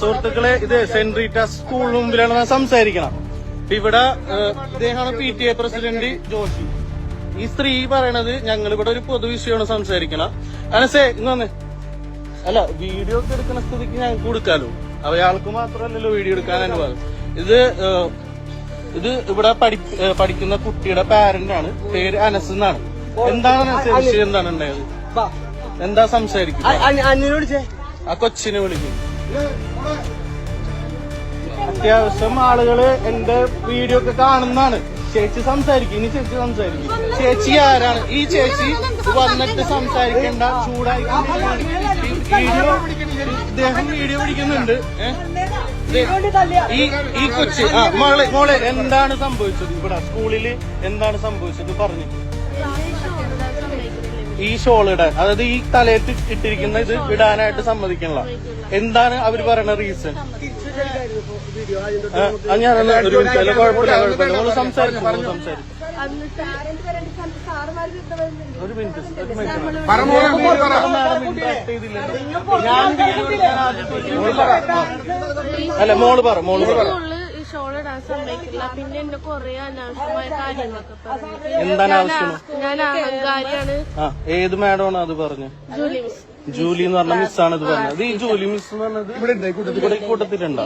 സുഹൃത്തുക്കളെ ഇത് saint Rita school മുമ്പിലാണ് ഞാൻ സംസാരിക്കണം. അപ്പൊ ഇവിടെ ഇദ്ദേഹമാണ് P T A president Joshi. ഈ സ്ത്രീ പറയണത് ഞങ്ങൾ ഇവിടെ ഒരു പൊതുവിഷയമാണ് സംസാരിക്കണം. അനസേ ഇന്ന് വന്നേ. അല്ല വീഡിയോ ഒക്കെ എടുക്കുന്ന സ്ഥിതിക്ക് ഞങ്ങൾക്ക് കൊടുക്കാലോ. അയാൾക്ക് മാത്രമല്ലല്ലോ വീഡിയോ എടുക്കാൻ അനുവാദം. ഇത് ഇത് ഇവിടെ പഠി പഠിക്കുന്ന കുട്ടിയുടെ പാരന്റ് ആണ്. പേര് അനസ് എന്നാണ്. എന്താണ് അനസ് വിഷയം? എന്താണ് ഉണ്ടായത്? എന്താ സംസാരിക്കുന്നത്? ആ കൊച്ചിനെ വിളിക്കും. അത്യാവശ്യം ആളുകൾ എന്റെ വീഡിയോ ഒക്കെ കാണുന്നതാണ്. ചേച്ചി സംസാരിക്കും ഇനി ചേച്ചി സംസാരിക്കും. ചേച്ചി ആരാണ്? ഈ ചേച്ചി വന്നിട്ട് സംസാരിക്കേണ്ട ചൂടായി വീഡിയോ ഇദ്ദേഹം വീഡിയോ പിടിക്കുന്നുണ്ട്? ഈ ഈ കൊച്ചി ആ മോളെ മോളെ എന്താണ് സംഭവിച്ചത് ഇവിടെ? സ്കൂളിൽ എന്താണ് സംഭവിച്ചത്? പറഞ്ഞു. ഈ ഷോൾ ഇടാൻ. അതായത് ഈ തലയിൽ ഇട്ടിരിക്കുന്ന ഇത് ഇടാനായിട്ട് സമ്മതിക്കണില്ല. എന്താണ് അവർ പറയുന്ന റീസൺ ഒരു മിനിറ്റ് അല്ല കുഴപ്പമില്ല കുഴപ്പമില്ല. നമ്മൾ സംസാരിക്കും നമ്മൾ സംസാരിക്കും ഒരു മിനിറ്റ് ഒരു മിനിറ്റ് മാഡം interact വീഡിയോ എടുക്കാൻ ആദ്യം അല്ല മോൾ പറ മോൾ പറ സ്കൂളിൽ ഈ ഷോൾ ഇടാൻ സമ്മതിക്കില്ല പിന്നെ എന്നെ കൊറേ അനാവശ്യമായ കാര്യങ്ങളൊക്കെ പറഞ്ഞു. എന്താണ് ആവശ്യം ഞാൻ അഹങ്കാരിയാണ്. ആ ഏത് മാഡമാണ് അത് പറഞ്ഞു? Julie miss. ജൂലി എന്ന് പറഞ്ഞ മിസ്സാണ് ഇത് പറഞ്ഞത്. ഈ ജൂലി മിസ് എന്ന് പറഞ്ഞത് ഇവിടെ ഈ കൂട്ടത്തിലുണ്ടോ?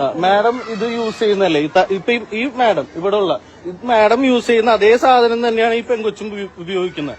ആ, മാഡം ഇത് യൂസ് ചെയ്യുന്നല്ലേ ഇപ്പൊ ഈ- ഈ മാഡം ഇവിടെ ഉള്ള മാഡം യൂസ് ചെയ്യുന്ന അതേ സാധനം തന്നെയാണ് ഈ പെൺകൊച്ചും ഉപയോ- ഉപയോഗിക്കുന്നത്.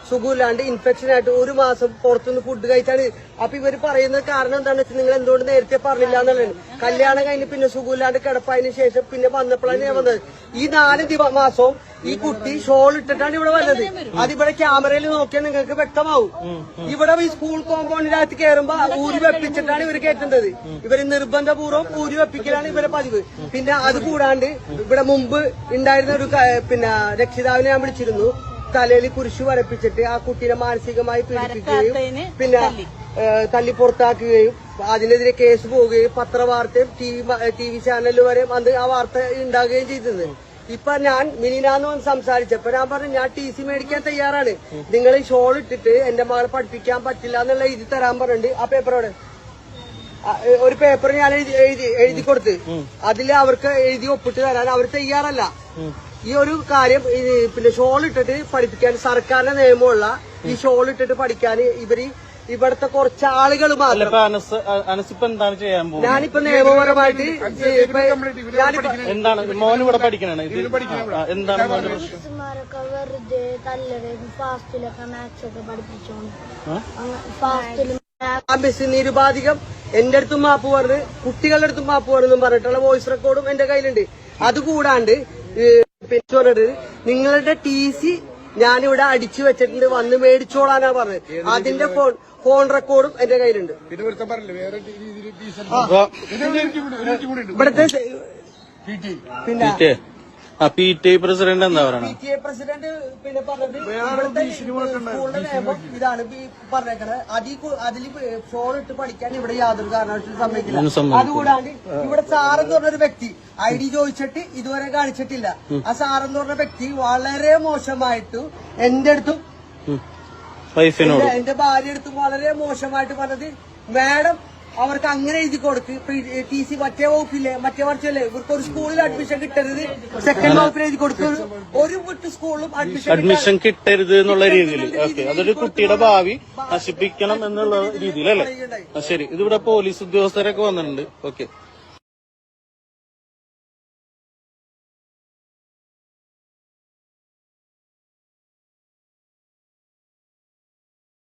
സുഖമില്ലാണ്ട് ഇൻഫെക്ഷൻ ആയിട്ട് ഒരു മാസം പുറത്തുനിന്ന് ഫുഡ് കഴിച്ചാണ് അപ്പൊ ഇവർ പറയുന്ന കാരണം എന്താണെന്ന് വെച്ചാൽ നിങ്ങൾ എന്തുകൊണ്ട് നേരത്തെ പറഞ്ഞില്ല എന്നുള്ളത്. കല്യാണം കഴിഞ്ഞ് പിന്നെ സുഖമില്ലാണ്ട് കിടപ്പായതിനു ശേഷം പിന്നെ വന്നപ്പോഴാണ് ഞാൻ വന്നത്. ഈ നാല് മാസവും ഈ കുട്ടി ഷോൾ ഇട്ടിട്ടാണ് ഇവിടെ വന്നത്. അതിവിടെ ക്യാമറയിൽ നോക്കിയാൽ നിങ്ങൾക്ക് വ്യക്തമാവും. ഇവിടെ ഈ സ്കൂൾ കോമ്പൗണ്ടിനകത്ത് കയറുമ്പോ ഊരി വെപ്പിച്ചിട്ടാണ് ഇവർ കയറ്റുന്നത്. ഇവർ നിർബന്ധപൂർവം ഊരി വെപ്പിക്കലാണ് ഇവരെ പതിവ്. പിന്നെ അത് കൂടാണ്ട് ഇവിടെ മുമ്പ് ഉണ്ടായിരുന്ന ഒരു പിന്നെ രക്ഷിതാവിനെ ഞാൻ വിളിച്ചിരുന്നു. തലയിൽ കുരിശു വരപ്പിച്ചിട്ട് ആ കുട്ടീനെ മാനസികമായി പീഡിപ്പിക്കുകയും പിന്നെ തല്ലി. പുറത്താക്കുകയും അതിനെതിരെ കേസ് പോവുകയും പത്രവാർത്തയും ടി വി ടി വി ചാനലിൽ വരെ അത് ആ വാർത്ത ഉണ്ടാകുകയും ചെയ്തത്. ഇപ്പൊ ഞാൻ മിനിനാന്ന് വന്ന് സംസാരിച്ചപ്പോ ഞാൻ പറഞ്ഞു ഞാൻ ടി സി മേടിക്കാൻ തയ്യാറാണ്. നിങ്ങൾ ഈ ഷോൾ ഇട്ടിട്ട് എന്റെ മകളെ പഠിപ്പിക്കാൻ പറ്റില്ല എന്നുള്ള എഴുതി തരാൻ പറഞ്ഞിട്ടുണ്ട് ആ പേപ്പറോട് ഒരു പേപ്പർ ഞാൻ എഴുതി എഴുതി എഴുതി കൊടുത്ത്. അതിൽ അവർക്ക് എഴുതി ഒപ്പിട്ട് തരാൻ അവർ തയ്യാറല്ല. ഈ ഒരു കാര്യം ഈ പിന്നെ ഷോൾ ഇട്ടിട്ട് പഠിപ്പിക്കാൻ സർക്കാരിന്റെ നിയമമുള്ള ഈ ഷോൾ ഇട്ടിട്ട് പഠിക്കാൻ ഇവർ ഇവിടുത്തെ കുറച്ച് ആളുകൾ മാത്രം. എന്താണ് ചെയ്യാൻ പോകുന്നത്? ഞാനിപ്പോ നിയമപരമായിട്ട് എന്താണ്? മോൻ ഇവിടെ പഠിക്കണേ. എന്താണ് വെറുതെ ഫാസ്റ്റിലൊക്കെ മാത്സ് ഒക്കെ പഠിപ്പിച്ചോണ്ട്? ഫാസ്റ്റിൽ നിരുപാധികം എന്റെ അടുത്തും മാപ്പ് പറഞ്ഞ് കുട്ടികളുടെ അടുത്തും മാപ്പ് പറഞ്ഞെന്നും പറഞ്ഞിട്ടുള്ള വോയിസ് റെക്കോർഡും എന്റെ കയ്യിലുണ്ട്. അതുകൂടാണ്ട് പറഞ്ഞത് നിങ്ങളുടെ ടി സി ഞാനിവിടെ അടിച്ചു വെച്ചിട്ടുണ്ട് വന്ന് മേടിച്ചോളാനാ പറഞ്ഞത്. അതിന്റെ ഫോൺ ഫോൺ റെക്കോർഡും എന്റെ കയ്യിലുണ്ട്. ഇവിടുത്തെ പിന്നെ പി ടി ഐ പ്രസിഡന്റ് എന്താ പറയണേ? പി ടി ഐ പ്രസിഡന്റ് പിന്നെ പറഞ്ഞത് ഇവിടുത്തെ സ്കൂളിന്റെ നിയമം ഇതാണ് പറഞ്ഞേക്കണത് അതിൽ അതിൽ ഫോൺ ഇട്ട് പഠിക്കാൻ ഇവിടെ യാതൊരു കാരണവശാലും സമ്മതിക്കില്ല. അതുകൂടാണ്ട് ഇവിടെ സാറെന്ന് പറഞ്ഞൊരു വ്യക്തി ഐ ഡി ചോദിച്ചിട്ട് ഇതുവരെ കാണിച്ചിട്ടില്ല. ആ സാറെന്ന് പറഞ്ഞ വ്യക്തി വളരെ മോശമായിട്ട് എന്റെ അടുത്തും വൈഫിനോട്. എന്റെ ഭാര്യ അടുത്തും വളരെ മോശമായിട്ട് പറഞ്ഞത് മാഡം അവർക്ക് അങ്ങനെ എഴുതി കൊടുക്ക്. ടി സി മറ്റേ വകുപ്പില്ലേ മറ്റേ വർഷല്ലേ ഇവർക്ക് ഒരു സ്കൂളിൽ അഡ്മിഷൻ കിട്ടരുത്. സെക്കൻഡ് വകുപ്പിൽ എഴുതി കൊടുക്ക്. ഒരു വിട്ട് സ്കൂളിലും അഡ്മിഷൻ അഡ്മിഷൻ കിട്ടരുത് എന്നുള്ള രീതിയിൽ ഓക്കെ അതൊരു കുട്ടിയുടെ ഭാവി നശിപ്പിക്കണം എന്നുള്ള രീതിയിലല്ലേ? ശരി. ഇതിവിടെ പോലീസ് ഉദ്യോഗസ്ഥരൊക്കെ വന്നിട്ടുണ്ട്. ഓക്കെ